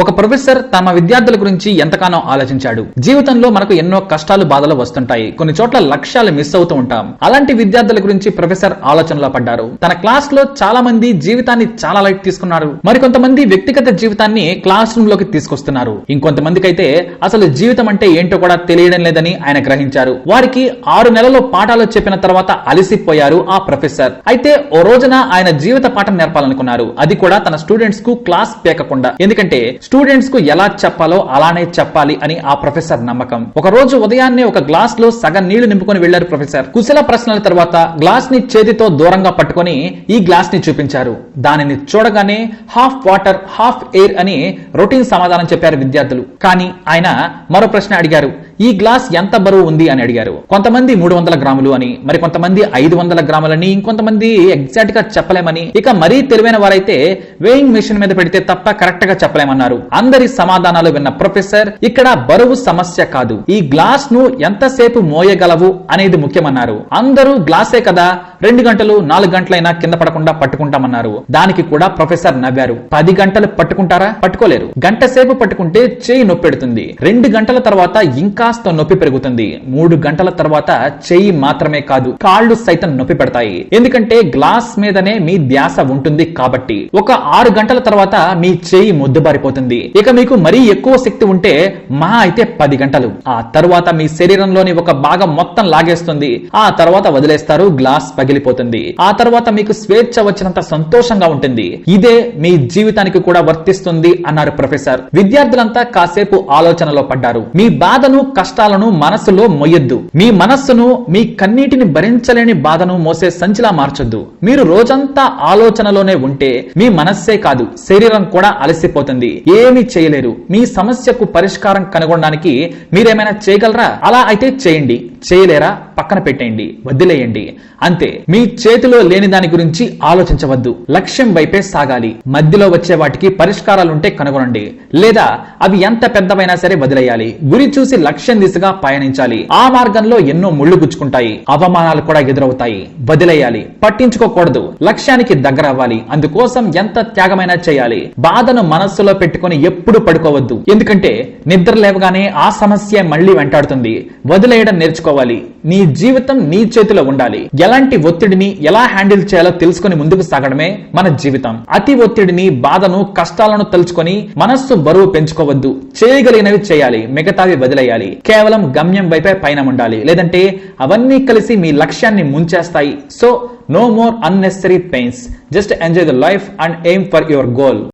ఒక ప్రొఫెసర్ తమ విద్యార్థుల గురించి ఎంతగానో ఆలోచించాడు. జీవితంలో మనకు ఎన్నో కష్టాలు బాధలు వస్తుంటాయి. కొన్ని చోట్ల లక్ష్యాలు మిస్ అవుతూ ఉంటాం. అలాంటి విద్యార్థుల గురించి ప్రొఫెసర్ ఆలోచనలో పడ్డారు. తన క్లాస్లో చాలా మంది జీవితాన్ని చాలా లైట్ తీసుకున్నారు. మరికొంతమంది వ్యక్తిగత జీవితాన్ని క్లాస్ రూమ్లోకి తీసుకొస్తున్నారు. ఇంకొంతమందికి అయితే అసలు జీవితం అంటే ఏంటో కూడా తెలియడం లేదని ఆయన గ్రహించారు. వారికి ఆరు నెలలు పాఠాలు చెప్పిన తర్వాత అలసిపోయారు ఆ ప్రొఫెసర్. అయితే ఓ రోజున ఆయన జీవిత పాఠం నేర్పాలనుకున్నారు. అది కూడా తన స్టూడెంట్స్కు క్లాస్ పేకకుండా. ఎందుకంటే స్టూడెంట్స్కు ఎలా చెప్పాలో అలానే చెప్పాలి అని ఆ ప్రొఫెసర్ నమ్మకం. ఒక రోజు ఉదయాన్నే ఒక గ్లాస్లో సగం నీళ్ళు నింపుకొని వెళ్ళారు ప్రొఫెసర్. కుశల ప్రశ్నల తర్వాత గ్లాస్ని చేతితో దూరంగా పట్టుకొని ఈ గ్లాస్ని చూపించారు. దానిని చూడగానే హాఫ్ వాటర్ హాఫ్ ఎయిర్ అని రొటీన్ సమాధానం చెప్పారు విద్యార్థులు. కానీ ఆయన మరో ప్రశ్న అడిగారు. ఈ గ్లాస్ ఎంత బరువు ఉంది అని అడిగారు. కొంతమంది మూడు వందల గ్రాములు అని మరి కొంతమంది ఐదు వందల గ్రాములని ఇంకొంతమంది ఎగ్జాక్ట్గా చెప్పలేమని ఇక మరీ తెలివైన వారైతే వేయింగ్ మిషన్ మీద పెడితే తప్ప కరెక్ట్గా చెప్పలేమన్నారు. అందరి సమాధానాలు విన్న ప్రొఫెసర్ ఇక్కడ బరువు సమస్య కాదు. ఈ గ్లాస్ను ఎంతసేపు మోయగలవు అనేది ముఖ్యమన్నారు. అందరూ గ్లాసే కదా రెండు గంటలు నాలుగు గంటలైనా కింద పడకుండా పట్టుకుంటామన్నారు. దానికి కూడా ప్రొఫెసర్ నవ్వారు. పది గంటలు పట్టుకుంటారా? పట్టుకోలేరు. గంట సేపు పట్టుకుంటే చేయి నొప్పెడుతుంది. రెండు గంటల తర్వాత ఇంకా కాస్త నొప్పి పెరుగుతుంది. మూడు గంటల తర్వాత చెయ్యి మాత్రమే కాదు కాళ్ళు సైతం నొప్పి పెడతాయి. ఎందుకంటే గ్లాస్ మీదనే మీ ధ్యాస ఉంటుంది కాబట్టి. ఒక ఆరు గంటల తర్వాత మీ చేయి ముద్దుబారిపోతుంది. ఇక మీకు మరీ ఎక్కువ శక్తి ఉంటే మహా అయితే పది గంటలు. ఆ తర్వాత మీ శరీరంలోని ఒక భాగం మొత్తం లాగేస్తుంది. ఆ తర్వాత వదిలేస్తారు గ్లాస్ పగిలిపోతుంది. ఆ తర్వాత మీకు స్వేచ్ఛ వచ్చినంత సంతోషంగా ఉంటుంది. ఇదే మీ జీవితానికి కూడా వర్తిస్తుంది అన్నారు ప్రొఫెసర్. విద్యార్థులంతా కాసేపు ఆలోచనలో పడ్డారు. మీ బాధను కష్టాలను మనస్సులో మొయ్యొద్దు. మీ మనస్సును మీ కన్నీటిని భరించలేని బాధను మోసే సంచిలా మార్చొద్దు. మీరు రోజంతా ఆలోచనలోనే ఉంటే మీ మనస్సే కాదు శరీరం కూడా అలసిపోతుంది. ఏమీ చేయలేరు. మీ సమస్యకు పరిష్కారం కనుగొనడానికి మీరేమైనా చేయగలరా? అలా అయితే చేయండి. చేయలేరా? పక్కన పెట్టేయండి. వదిలేయండి అంతే. మీ చేతిలో లేని దాని గురించి ఆలోచించవద్దు. లక్ష్యం వైపే సాగాలి. మధ్యలో వచ్చే వాటికి పరిష్కారాలుంటే కనుగొనండి. లేదా అవి ఎంత పెద్దవైనా సరే వదిలేయాలి. గురి చూసి లక్ష్యం దిశగా పయనించాలి. ఆ మార్గంలో ఎన్నో ముళ్ళు గుచ్చుకుంటాయి. అవమానాలు కూడా ఎదురవుతాయి. బదిలేయాలి. పట్టించుకోకూడదు. లక్ష్యానికి దగ్గర అవ్వాలి అందుకోసం ఎంత త్యాగమైనా చేయాలి. బాధను మనస్సులో పెట్టుకొని ఎప్పుడు పడుకోవద్దు. ఎందుకంటే నిద్ర లేవగానే ఆ సమస్య మళ్ళీ వెంటాడుతుంది. వదిలేయడం నేర్చుకోవాలి. నీ జీవితం నీ చేతిలో ఉండాలి. ఎలాంటి ఒత్తిడిని ఎలా హ్యాండిల్ చేయాలో తెలుసుకుని ముందుకు సాగడమే మన జీవితం. అతి ఒత్తిడిని బాధను కష్టాలను తలుచుకొని మనస్సు బరువు పెంచుకోవద్దు. చేయగలిగినవి చేయాలి. మిగతావి వదిలేయాలి. కేవలం గమ్యం వైపే పైన ఉండాలి. లేదంటే అవన్నీ కలిసి మీ లక్ష్యాన్ని ముంచేస్తాయి. So no more unnecessary pains just enjoy the life and aim for your goal